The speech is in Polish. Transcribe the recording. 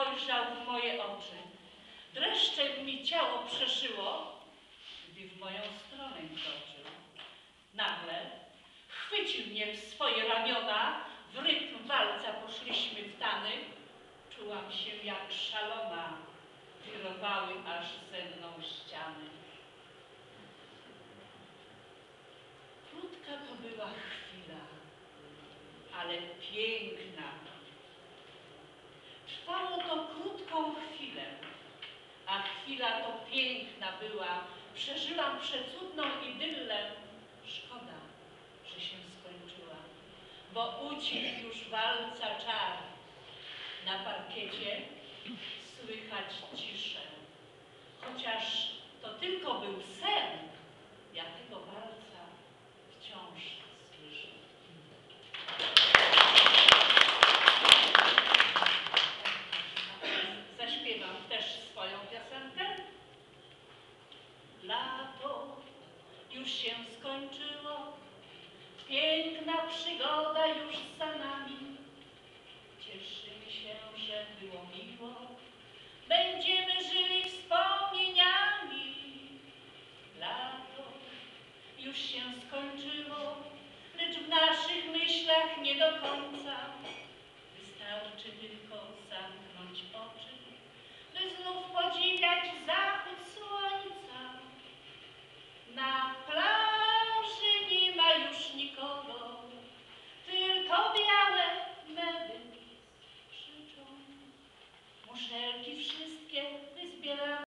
spojrzał w moje oczy. Dreszczem mi ciało przeszyło, gdy w moją stronę kroczył. Nagle chwycił mnie w swoje ramiona, w rytm walca poszliśmy w tany. Czułam się jak szalona, wirowały aż ze mną ściany. Krótka to była chwila, ale piękna. Chwila to piękna była. Przeżyłam przecudną idyllę. Szkoda, że się skończyła, bo ucichł już walca czar. Na parkiecie słychać ciszę. Chociaż to tylko był sen, skończyło, piękna przygoda już za nami. Cieszymy się, że było miło, będziemy żyli wspomnieniami. Lato już się skończyło, muszelki wszystkie wyzbieramy.